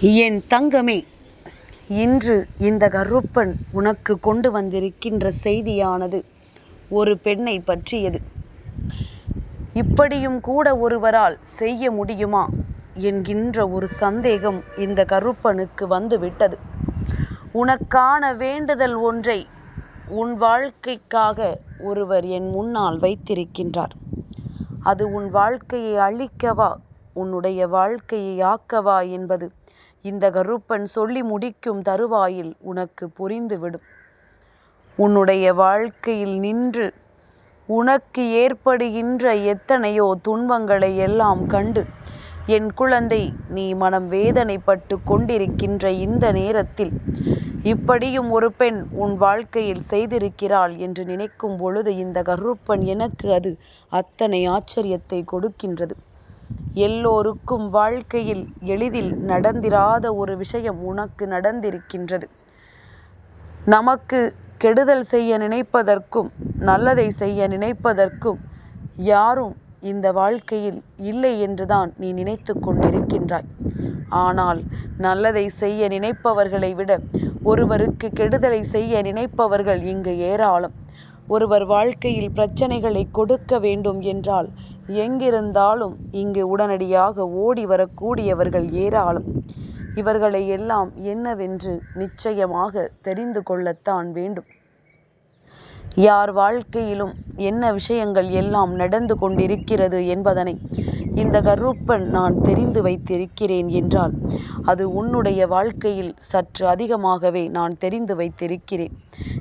என் தங்கமே இன்று இந்த கருப்பன் உனக்கு கொண்டு வந்திருக்கின்ற செய்தியானது ஒரு பெண்ணை பற்றியது. இப்படியும் கூட ஒருவரால் செய்ய முடியுமா என்கின்ற ஒரு சந்தேகம் இந்த கருப்பனுக்கு வந்துவிட்டது. உனக்கான வேண்டுதல் ஒன்றை உன் வாழ்க்கைக்காக ஒருவர் என் முன்னால் வைத்திருக்கின்றார். அது உன் வாழ்க்கையை அழிக்கவா உன்னுடைய வாழ்க்கையை ஆக்கவா என்பது இந்த கருப்பன் சொல்லி முடிக்கும் தருவாயில் உனக்கு புரிந்துவிடும். உன்னுடைய வாழ்க்கையில் நின்று உனக்கு ஏற்படுகின்ற எத்தனையோ துன்பங்களை எல்லாம் கண்டு என் குழந்தை நீ மனம் வேதனைப்பட்டு கொண்டிருக்கின்ற இந்த நேரத்தில் இப்படியும் ஒரு பெண் உன் வாழ்க்கையில் செய்திருக்கிறாள் என்று நினைக்கும் பொழுது இந்த கருப்பன் எனக்கு அது அத்தனை ஆச்சரியத்தை கொடுக்கின்றது. எல்லோருக்கும் வாழ்க்கையில் எளிதில் நடந்திராத ஒரு விஷயம் உனக்கு நடந்திருக்கின்றது. நமக்கு கெடுதல் செய்ய நினைப்பதற்கும் நல்லதை செய்ய நினைப்பதற்கும் யாரும் இந்த வாழ்க்கையில் இல்லை என்றுதான் நீ நினைத்து கொண்டிருக்கின்றாய். ஆனால் நல்லதை செய்ய நினைப்பவர்களை விட ஒருவருக்கு கெடுதலை செய்ய நினைப்பவர்கள் இங்கு ஏராளம். ஒருவர் வாழ்க்கையில் பிரச்சனைகளை கொடுக்க வேண்டும் என்றால் எங்கிருந்தாலும் இங்கு உடனடியாக ஓடி வரக்கூடியவர்கள் ஏராளம். இவர்களை எல்லாம் என்னவென்று நிச்சயமாக தெரிந்து கொள்ளத்தான் வேண்டும். யார் வாழ்க்கையிலும் என்ன விஷயங்கள் எல்லாம் நடந்து கொண்டிருக்கிறது என்பதனை இந்த கருப்பன் நான் தெரிந்து வைத்திருக்கிறேன் என்றால் அது உன்னுடைய வாழ்க்கையில் சற்று அதிகமாகவே நான் தெரிந்து வைத்திருக்கிறேன்.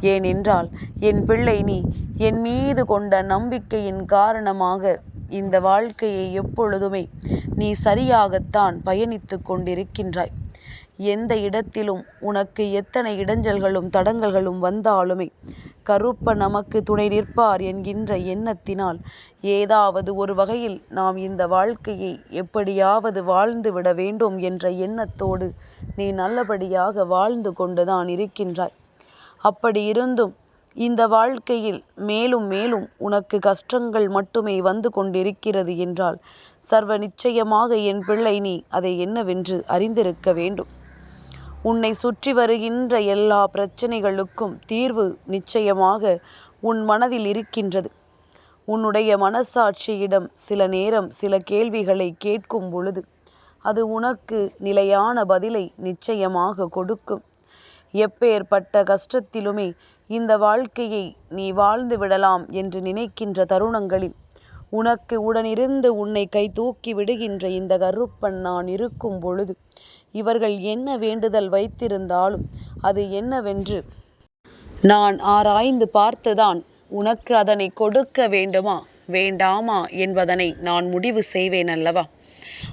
ஏனென்றால் என் பிள்ளை நீ என் மீது கொண்ட நம்பிக்கையின் காரணமாக இந்த வாழ்க்கையை எப்பொழுதுமே நீ சரியாகத்தான் பயணித்து கொண்டிருக்கின்றாய். எந்த இடத்திலும் உனக்கு எத்தனை இடைஞ்சல்களும் தடங்கல்களும் வந்தாலுமே கருப்ப நமக்கு துணை நிற்பார் என்கின்ற எண்ணத்தினால் ஏதாவது ஒரு வகையில் நாம் இந்த வாழ்க்கையை எப்படியாவது வாழ்ந்து விட வேண்டும் என்ற எண்ணத்தோடு நீ நல்லபடியாக வாழ்ந்து கொண்டுதான் இருக்கின்றாய். அப்படி இருந்தும் இந்த வாழ்க்கையில் மேலும் மேலும் உனக்கு கஷ்டங்கள் மட்டுமே வந்து கொண்டிருக்கிறது என்றால் சர்வ நிச்சயமாக என் பிள்ளை நீ அதை என்னவென்று அறிந்திருக்க வேண்டும். உன்னை சுற்றி வருகின்ற எல்லா பிரச்சனைகளுக்கும் தீர்வு நிச்சயமாக உன் மனதில் இருக்கின்றது. உன்னுடைய மனசாட்சியிடம் சில நேரம் சில கேள்விகளை கேட்கும் பொழுது அது உனக்கு நிலையான பதிலை நிச்சயமாக கொடுக்கும். எப்பேற்பட்ட கஷ்டத்திலுமே இந்த வாழ்க்கையை நீ வாழ்ந்து விடலாம் என்று நினைக்கின்ற தருணங்களில் உனக்கு உடனிருந்து உன்னை கை தூக்கி விடுகின்ற இந்த கருப்பன் நான் இருக்கும் பொழுது இவர்கள் என்ன வேண்டுதல் வைத்திருந்தாலும் அது என்னவென்று நான் ஆராய்ந்து பார்த்துதான் உனக்கு அதனை கொடுக்க வேண்டுமா? வேண்டாமா? என்பதனை நான் முடிவு செய்வேன் அல்லவா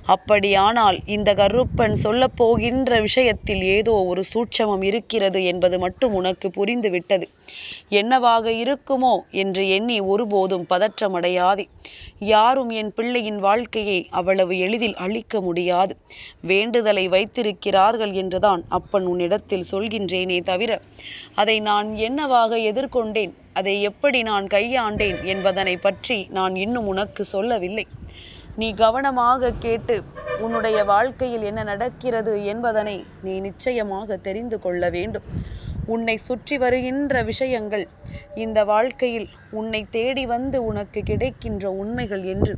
அப்படியானால் இந்த கருப்பன் சொல்லப்போகின்ற விஷயத்தில் ஏதோ ஒரு சூட்சமம் இருக்கிறது என்பது மட்டும் உனக்கு புரிந்துவிட்டது. என்னவாக இருக்குமோ என்று எண்ணி ஒருபோதும் பதற்றமடையாதே. யாரும் என் பிள்ளையின் வாழ்க்கையை அவ்வளவு எளிதில் அழிக்க முடியாது. வேண்டுதலை வைத்திருக்கிறார்கள் என்றுதான் அப்பன் உன்னிடத்தில் சொல்கின்றேனே தவிர அதை நான் என்னவாக எதிர்கொண்டேன்? அதை எப்படி நான் கையாண்டேன் என்பதனை பற்றி நான் இன்னும் உனக்கு சொல்லவில்லை. நீ கவனமாக கேட்டு உன்னுடைய வாழ்க்கையில் என்ன நடக்கிறது என்பதனை நீ நிச்சயமாக தெரிந்து கொள்ள வேண்டும். உன்னை சுற்றி வருகின்ற விஷயங்கள் இந்த வாழ்க்கையில் உன்னை தேடி வந்து உனக்கு கிடைக்கின்ற உண்மைகள் என்று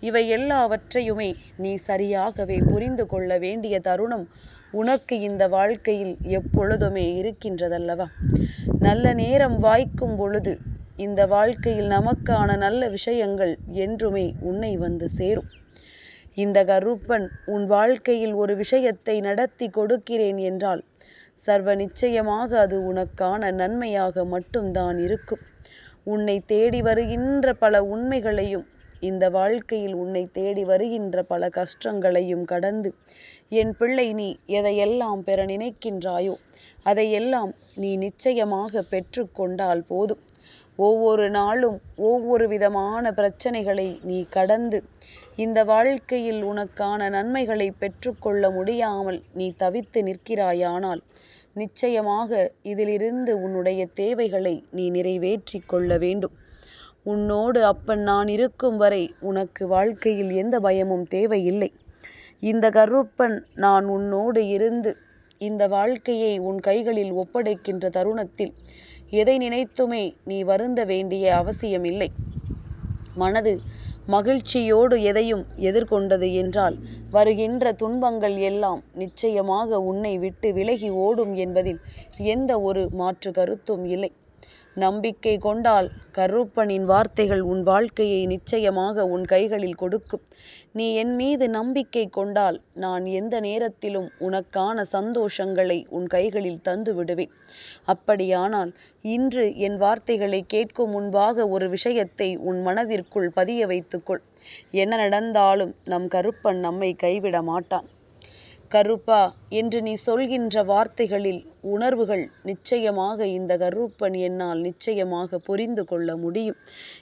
இவை எல்லாவற்றையுமே நீ சரியாகவே புரிந்து கொள்ள வேண்டிய தருணம் உனக்கு இந்த வாழ்க்கையில் எப்பொழுதுமே இருக்கின்றதல்லவா? நல்ல நேரம் வாய்க்கும் பொழுது இந்த வாழ்க்கையில் நமக்கான நல்ல விஷயங்கள் என்றுமே உன்னை வந்து சேரும். இந்த கருப்பன் உன் வாழ்க்கையில் ஒரு விஷயத்தை நடத்தி கொடுக்கிறேன் என்றால் சர்வ நிச்சயமாக அது உனக்கான நன்மையாக மட்டும்தான் இருக்கும். உன்னை தேடி வருகின்ற பல உண்மைகளையும் இந்த வாழ்க்கையில் உன்னை தேடி வருகின்ற பல கஷ்டங்களையும் கடந்து என் பிள்ளை நீ எதையெல்லாம் பெற நினைக்கின்றாயோ அதையெல்லாம் நீ நிச்சயமாக பெற்றுக்கொண்டால் போதும். ஒவ்வொரு நாளும் ஒவ்வொரு விதமான பிரச்சனைகளை நீ கடந்து இந்த வாழ்க்கையில் உனக்கான நன்மைகளை பெற்றுக்கொள்ள முடியாமல் நீ தவித்து நிற்கிறாயானால் நிச்சயமாக இதிலிருந்து உன்னுடைய தேவைகளை நீ நிறைவேற்றி கொள்ள வேண்டும். உன்னோடு அப்பன் நான் இருக்கும் வரை உனக்கு வாழ்க்கையில் எந்த பயமும் தேவையில்லை. இந்த கருப்பன் நான் உன்னோடு இருந்து இந்த வாழ்க்கையை உன் கைகளில் ஒப்படைக்கின்ற தருணத்தில் எதை நினைத்துமே நீ வருந்த வேண்டிய அவசியமில்லை. மனது மகிழ்ச்சியோடு எதையும் எதிர்கொண்டது என்றால் வருகின்ற துன்பங்கள் எல்லாம் நிச்சயமாக உன்னை விட்டு விலகி ஓடும் என்பதில் எந்த ஒரு மாற்று கருத்தும் இல்லை. நம்பிக்கை கொண்டால் கருப்பனின் வார்த்தைகள் உன் வாழ்க்கையை நிச்சயமாக உன் கைகளில் கொடுக்கும். நீ என் மீது நம்பிக்கை கொண்டால் நான் எந்த நேரத்திலும் உனக்கான சந்தோஷங்களை உன் கைகளில் தந்து விடுவேன். அப்படியானால் இன்று என் வார்த்தைகளை கேட்கும் முன்பாக ஒரு விஷயத்தை உன் மனதிற்குள் பதிய வைத்துக்கொள். என்ன நடந்தாலும் நம் கருப்பன் நம்மை கைவிட மாட்டான். கருப்பா என்று நீ சொல்கின்ற வார்த்தைகளில் உணர்வுகள் நிச்சயமாக இந்த கருப்பன் என்னால் நிச்சயமாக புரிந்து கொள்ள முடியும்.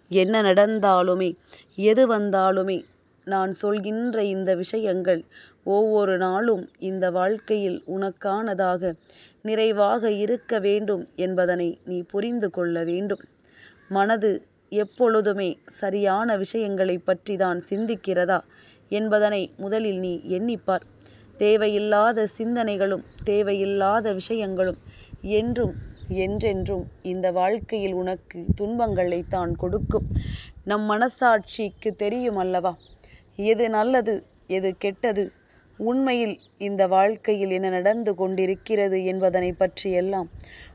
என்ன நடந்தாலுமே எது வந்தாலுமே நான் சொல்கின்ற இந்த விஷயங்கள் ஒவ்வொரு நாளும் இந்த வாழ்க்கையில் உனக்கானதாக நிறைவாக இருக்க வேண்டும் என்பதனை நீ புரிந்து கொள்ள வேண்டும். மனது எப்பொழுதுமே சரியான விஷயங்களை பற்றி தான் சிந்திக்கிறதா என்பதனை முதலில் நீ எண்ணிப்பார். தேவையில்லாத சிந்தனைகளும் தேவையில்லாத விஷயங்களும் என்றும் என்றென்றும் இந்த வாழ்க்கையில் உனக்கு துன்பங்களை தான் கொடுக்கும். நம் மனசாட்சிக்கு தெரியும் அல்லவா? எது நல்லது எது கெட்டது? உண்மையில் இந்த வாழ்க்கையில் என்ன நடந்து கொண்டிருக்கிறது என்பதனை பற்றியெல்லாம்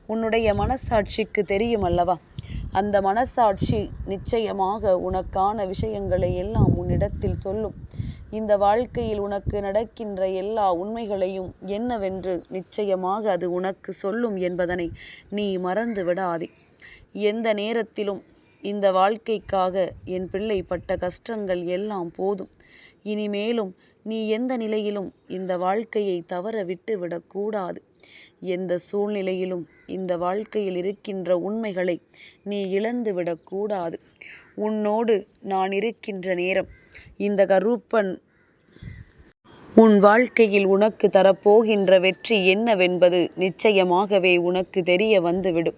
உன்னுடைய மனசாட்சிக்கு தெரியும் அல்லவா? அந்த மனசாட்சி நிச்சயமாக உனக்கான விஷயங்களை எல்லாம் உன்னிடத்தில் சொல்லும். இந்த வாழ்க்கையில் உனக்கு நடக்கின்ற எல்லா உண்மைகளையும் என்னவென்று நிச்சயமாக அது உனக்கு சொல்லும் என்பதனை நீ மறந்து விடாதே. எந்த நேரத்திலும் இந்த வாழ்க்கைக்காக என் பிள்ளை பட்ட கஷ்டங்கள் எல்லாம் போதும். இனிமேலும் நீ எந்த நிலையிலும் இந்த வாழ்க்கையை தவற விட்டு விடக்கூடாது எந்த சூழ்நிலையிலும் இந்த வாழ்க்கையில் இருக்கின்ற உண்மைகளை நீ இழந்து விடக்கூடாது உன்னோடு நான் இருக்கின்ற நேரம். இந்த கருப்பன் உன் வாழ்க்கையில் உனக்கு தரப்போகின்ற வெற்றி என்னவென்பது நிச்சயமாகவே உனக்கு தெரிய வந்துவிடும்.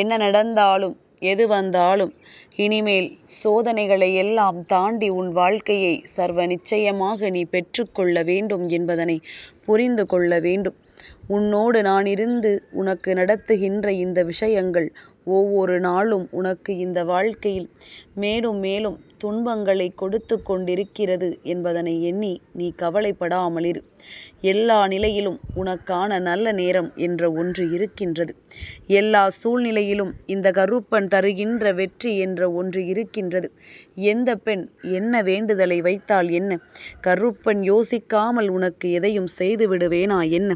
என்ன நடந்தாலும் எது வந்தாலும் இனிமேல் சோதனைகளை எல்லாம் தாண்டி உன் வாழ்க்கையை சர்வ நிச்சயமாக நீ பெற்றுக்கொள்ள வேண்டும் என்பதனை புரிந்து கொள்ள வேண்டும். உன்னோடு நான் இருந்து உனக்கு நடத்துகின்ற இந்த விஷயங்கள் ஒவ்வொரு நாளும் உனக்கு இந்த வாழ்க்கையில் மேலும் மேலும் துன்பங்களை கொடுத்து கொண்டிருக்கிறது என்பதனை எண்ணி நீ கவலைப்படாமலிரு. எல்லா நிலையிலும் உனக்கான நல்ல நேரம் என்ற ஒன்று இருக்கின்றது. எல்லா சூழ்நிலையிலும் இந்த கருப்பன் தருகின்ற வெற்றி என்ற ஒன்று இருக்கின்றது. எந்த பெண் என்ன வேண்டுதலை வைத்தால் என்ன? கருப்பன் யோசிக்காமல் உனக்கு எதையும் செய்து விடுவேனா என்ன?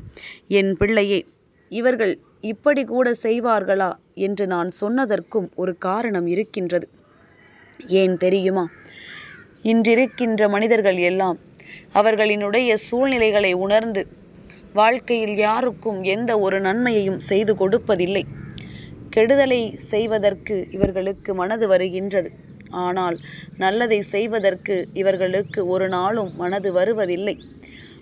என் பிள்ளையே இவர்கள் இப்படி கூட செய்வார்களா என்று நான் சொன்னதற்கும் ஒரு காரணம் இருக்கின்றது. ஏன் தெரியுமா? இன்றிருக்கின்ற மனிதர்கள் எல்லாம் அவர்களினுடைய சூழ்நிலைகளை உணர்ந்து வாழ்க்கையில் யாருக்கும் எந்த ஒரு நன்மையையும் செய்து கொடுப்பதில்லை. கெடுதலை செய்வதற்கு இவர்களுக்கு மனது வருகின்றது. ஆனால் நல்லதை செய்வதற்கு இவர்களுக்கு ஒரு நாளும் மனது வருவதில்லை.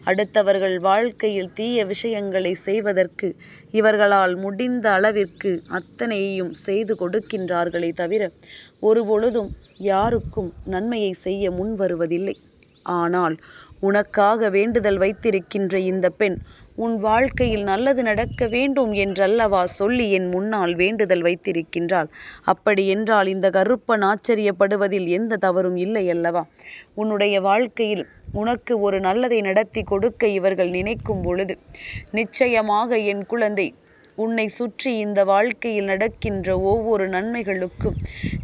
அடுத்தவர்கள் வாழ்க்கையில் தீய விஷயங்களை செய்வதற்கு இவர்களால் முடிந்த அளவிற்கு அத்தனையையும் செய்து கொடுக்கின்றார்களே தவிர ஒருபொழுதும் யாருக்கும் நன்மையை செய்ய முன் வருவதில்லை ஆனால் உனக்காக வேண்டுதல் வைத்திருக்கின்ற இந்த பெண் உன் வாழ்க்கையில் நல்லது நடக்க வேண்டும் என்றல்லவா சொல்லி என் முன்னால் வேண்டுதல் வைத்திருக்கின்றாள்? அப்படி என்றால் இந்த கருப்பன் ஆச்சரியப்படுவதில் எந்த தவறும் இல்லை அல்லவா? உன்னுடைய வாழ்க்கையில் உனக்கு ஒரு நல்லதை நடத்தி கொடுக்க இவர்கள் நினைக்கும் பொழுது நிச்சயமாக என் குழந்தை உன்னை சுற்றி இந்த வாழ்க்கையில் நடக்கின்ற ஒவ்வொரு நன்மைகளுக்கும்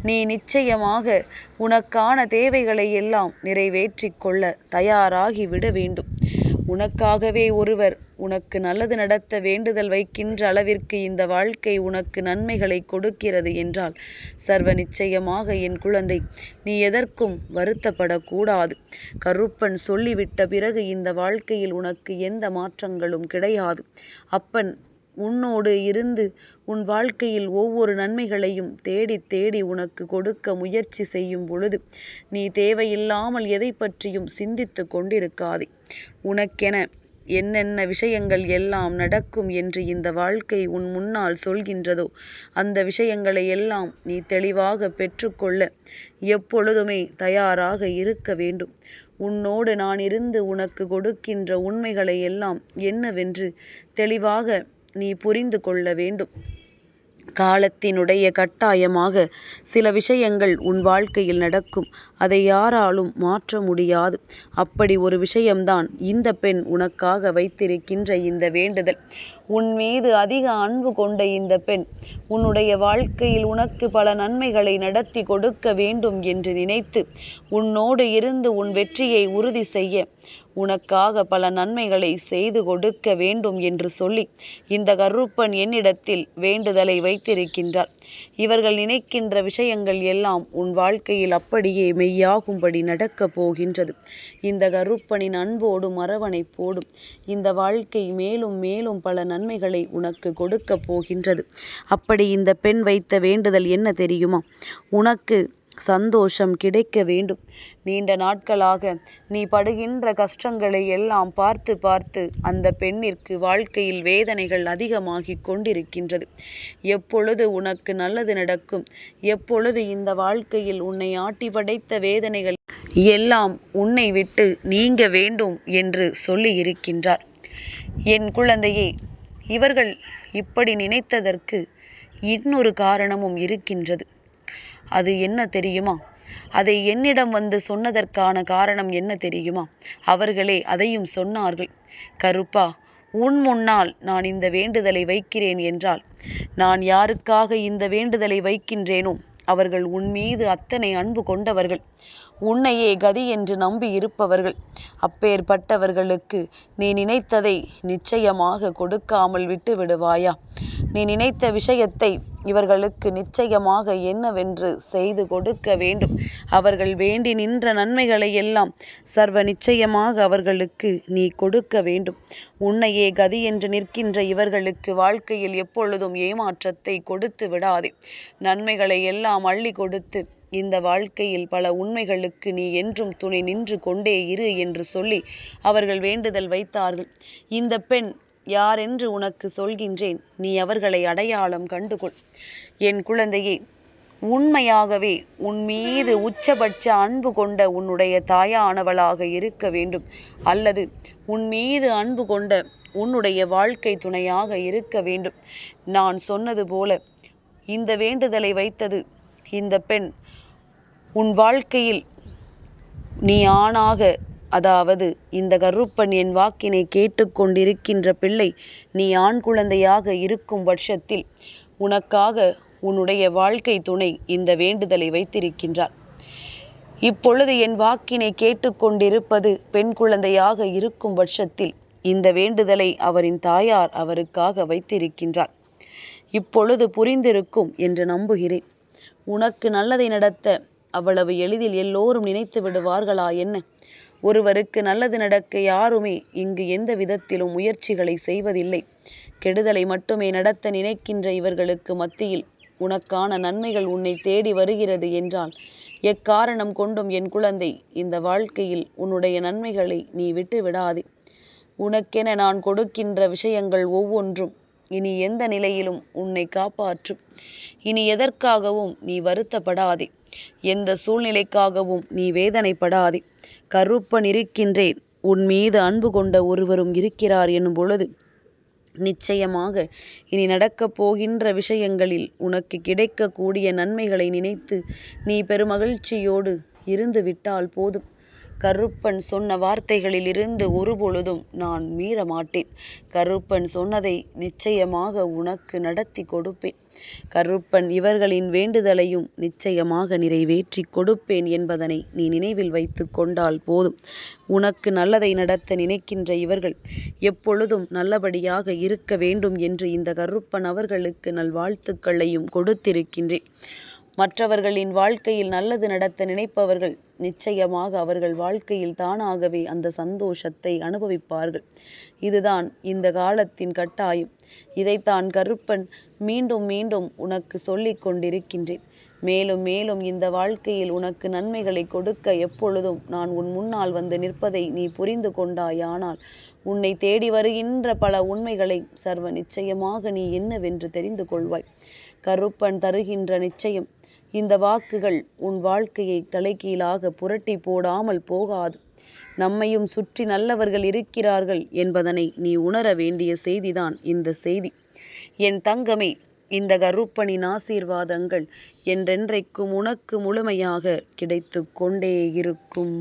நீ நிச்சயமாக உனக்கான தேவைகளை எல்லாம் நிறைவேற்றி கொள்ள தயாராகி விட வேண்டும். உனக்காகவே ஒருவர் உனக்கு நல்லது நடத்த வேண்டுதல் வைக்கின்ற அளவிற்கு இந்த வாழ்க்கை உனக்கு நன்மைகளை கொடுக்கிறது என்றால் சர்வ நிச்சயமாக என் குழந்தை நீ எதற்கும் வருத்தப்படக்கூடாது. கருப்பன் சொல்லிவிட்ட பிறகு இந்த வாழ்க்கையில் உனக்கு எந்த மாற்றங்களும் கிடையாது. அப்பன் உன்னோடு இருந்து உன் வாழ்க்கையில் ஒவ்வொரு நன்மைகளையும் தேடி தேடி உனக்கு கொடுக்க முயற்சி செய்யும் பொழுது நீ தேவையில்லாமல் எதை பற்றியும் சிந்தித்து கொண்டிருக்காதே. உனக்கென என்னென்ன விஷயங்கள் எல்லாம் நடக்கும் என்று இந்த வாழ்க்கை உன் முன்னால் சொல்கின்றதோ அந்த விஷயங்களை எல்லாம் நீ தெளிவாக பெற்றுக்கொள்ள எப்பொழுதுமே தயாராக இருக்க வேண்டும். உன்னோடு நான் இருந்து உனக்கு கொடுக்கின்ற உண்மைகளை எல்லாம் என்னவென்று தெளிவாக நீ புரிந்து கொள்ள வேண்டும். காலத்தினுடைய கட்டாயமாக சில விஷயங்கள் உன் வாழ்க்கையில் நடக்கும். அதை யாராலும் மாற்ற முடியாது. அப்படி ஒரு விஷயம்தான் இந்த பெண் உனக்காக வைத்திருக்கின்ற இந்த வேண்டுதல். உன் மீது அதிக அன்பு கொண்ட இந்த பெண் உன்னுடைய வாழ்க்கையில் உனக்கு பல நன்மைகளை நடத்தி கொடுக்க வேண்டும் என்று நினைத்து உன்னோடு இருந்து உன் வெற்றியை உறுதி செய்ய உனக்காக பல நன்மைகளை செய்து கொடுக்க வேண்டும் என்று சொல்லி இந்த கருப்பன் என்னிடத்தில் வேண்டுதலை வைத்திருக்கின்றார். இவர்கள் நினைக்கின்ற விஷயங்கள் எல்லாம் உன் வாழ்க்கையில் அப்படியே மெய்யாகும்படி நடக்கப் போகின்றது. இந்த கருப்பனின் அன்போடும் அரவணைப்போடும் இந்த வாழ்க்கை மேலும் மேலும் பல நன்மைகளை உனக்கு கொடுக்கப் போகின்றது. அப்படி இந்த பெண் வைத்த வேண்டுதல் என்ன தெரியுமா? உனக்கு சந்தோஷம் கிடைக்க வேண்டும். நீண்ட நாட்களாக நீ படுகின்ற கஷ்டங்களை எல்லாம் பார்த்து பார்த்து அந்த பெண்ணிற்கு வாழ்க்கையில் வேதனைகள் அதிகமாகி கொண்டிருக்கின்றது. எப்பொழுது உனக்கு நல்லது நடக்கும்? எப்பொழுது இந்த வாழ்க்கையில் உன்னை ஆட்டி படைத்த வேதனைகள் எல்லாம் உன்னை விட்டு நீங்க வேண்டும் என்று சொல்லி இருக்கின்றார். என் குழந்தையே இவர்கள் இப்படி நினைத்ததற்கு இன்னொரு காரணமும் இருக்கின்றது. அது என்ன தெரியுமா? அதை என்னிடம் வந்து சொன்னதற்கான காரணம் என்ன தெரியுமா? அவர்களே அதையும் சொன்னார்கள். கருப்பா உன் முன்னால் நான் இந்த வேண்டுதலை வைக்கிறேன் என்றால் நான் யாருக்காக இந்த வேண்டுதலை வைக்கின்றேனோ அவர்கள் உன் மீது அத்தனை அன்பு கொண்டவர்கள். உன்னையே கதி என்று நம்பி இருப்பவர்கள். அப்பேற்பட்டவர்களுக்கு நீ நினைத்ததை நிச்சயமாக கொடுக்காமல் விட்டு விடுவாயா நீ நினைத்த விஷயத்தை இவர்களுக்கு நிச்சயமாக என்னவென்று செய்து கொடுக்க வேண்டும். அவர்கள் வேண்டி நின்ற நன்மைகளை எல்லாம் சர்வ நிச்சயமாக அவர்களுக்கு நீ கொடுக்க வேண்டும். உன்னையே கதி என்று நிற்கின்ற இவர்களுக்கு வாழ்க்கையில் எப்பொழுதும் ஏமாற்றத்தை கொடுத்து விடாதே. நன்மைகளை எல்லாம் அள்ளி கொடுத்து இந்த வாழ்க்கையில் பல உண்மைகளுக்கு நீ என்றும் துணை நின்று கொண்டே இரு என்று சொல்லி அவர்கள் வேண்டுதல் வைத்தார்கள். இந்த பெண் யாரென்று உனக்கு சொல்கின்றேன்? நீ அவர்களை அடையாளம் கண்டுகொள். என் குழந்தையே உண்மையாகவே உன் மீது உச்சபட்ச அன்பு கொண்ட உன்னுடைய தாயானவளாக இருக்க வேண்டும். அல்லது உன் மீது அன்பு கொண்ட உன்னுடைய வாழ்க்கை துணையாக இருக்க வேண்டும். நான் சொன்னது போல இந்த வேண்டுதலை வைத்தது இந்த பெண் உன் வாழ்க்கையில் நீ ஆணாக அதாவது இந்த கருப்பன் என் வாக்கினை கேட்டுக்கொண்டிருக்கின்ற பிள்ளை நீ ஆண் குழந்தையாக இருக்கும் பட்சத்தில் உனக்காக உன்னுடைய வாழ்க்கை துணை இந்த வேண்டுதலை வைத்திருக்கின்றார். இப்பொழுது என் வாக்கினை கேட்டுக்கொண்டிருப்பது பெண் குழந்தையாக இருக்கும் பட்சத்தில் இந்த வேண்டுதலை அவரின் தாயார் அவருக்காக வைத்திருக்கின்றார். இப்பொழுது புரிந்திருக்கும் என்று நம்புகிறேன். உனக்கு நல்லதை நடத்த அவ்வளவு எளிதில் எல்லோரும் நினைத்து விடுவார்களா என்ன? ஒருவருக்கு நல்லது நடக்க யாருமே இங்கு எந்த விதத்திலும் முயற்சிகளை செய்வதில்லை. கெடுதலை மட்டுமே நடத்த நினைக்கின்ற இவர்களுக்கு மத்தியில் உனக்கான நன்மைகள் உன்னை தேடி வருகிறது என்றால் எக்காரணம் கொண்டும் என் குழந்தை இந்த வாழ்க்கையில் உன்னுடைய நன்மைகளை நீ விட்டு விடாதே உனக்கென நான் கொடுக்கின்ற விஷயங்கள் ஒவ்வொன்றும் இனி எந்த நிலையிலும் உன்னை காப்பாற்றும் இனி எதற்காகவும் நீ வருத்தப்படாதே. எந்த சூழ்நிலைக்காகவும் நீ வேதனைப்படாதே. கருப்பன் இருக்கின்றேன். உன் மீது அன்பு கொண்ட ஒருவரும் இருக்கிறார் என்னும் பொழுது நிச்சயமாக இனி நடக்கப் போகின்ற விஷயங்களில் உனக்கு கிடைக்கக்கூடிய நன்மைகளை நினைத்து நீ பெருமகிழ்ச்சியோடு இருந்து விட்டால் போதும். கருப்பன் சொன்ன வார்த்தைகளிலிருந்து ஒருபொழுதும் நான் மீற மாட்டேன் கருப்பன் சொன்னதை நிச்சயமாக உனக்கு நடத்தி கொடுப்பேன். கருப்பன் இவர்களின் வேண்டுதலையும் நிச்சயமாக நிறைவேற்றி கொடுப்பேன் என்பதனை நீ நினைவில் வைத்து கொண்டால் போதும். உனக்கு நல்லதை நடத்த நினைக்கின்ற இவர்கள் எப்பொழுதும் நல்லபடியாக இருக்க வேண்டும் என்று இந்த கருப்பன் அவர்களுக்கு நல்வாழ்த்துக்களையும் கொடுத்திருக்கின்றேன். மற்றவர்களின் வாழ்க்கையில் நல்லது நடத்த நினைப்பவர்கள் நிச்சயமாக அவர்கள் வாழ்க்கையில் தானாகவே அந்த சந்தோஷத்தை அனுபவிப்பார்கள். இதுதான் இந்த காலத்தின் கட்டாயம். இதைத்தான் கருப்பன் மீண்டும் மீண்டும் உனக்கு சொல்லிக் கொண்டிருக்கின்றேன். மேலும் மேலும் இந்த வாழ்க்கையில் உனக்கு நன்மைகளை கொடுக்க எப்பொழுதும் நான் உன் முன்னால் வந்து நிற்பதை நீ புரிந்து கொண்டாயானால் உன்னை தேடி வருகின்ற பல உண்மைகளை சர்வ நிச்சயமாக நீ என்னவென்று தெரிந்து கொள்வாய். கருப்பன் தருகின்ற நிச்சயம் இந்த வாக்குகள் உன் வாழ்க்கையை தலைகீழாக புரட்டி போடாமல் போகாது. நம்மையும் சுற்றி நல்லவர்கள் இருக்கிறார்கள் என்பதனை நீ உணர வேண்டிய செய்திதான் இந்த செய்தி. என் தங்கமே இந்த கருப்பனின் ஆசீர்வாதங்கள் என்றென்றைக்கும் உனக்கு முழுமையாக கிடைத்து கொண்டே இருக்கும்.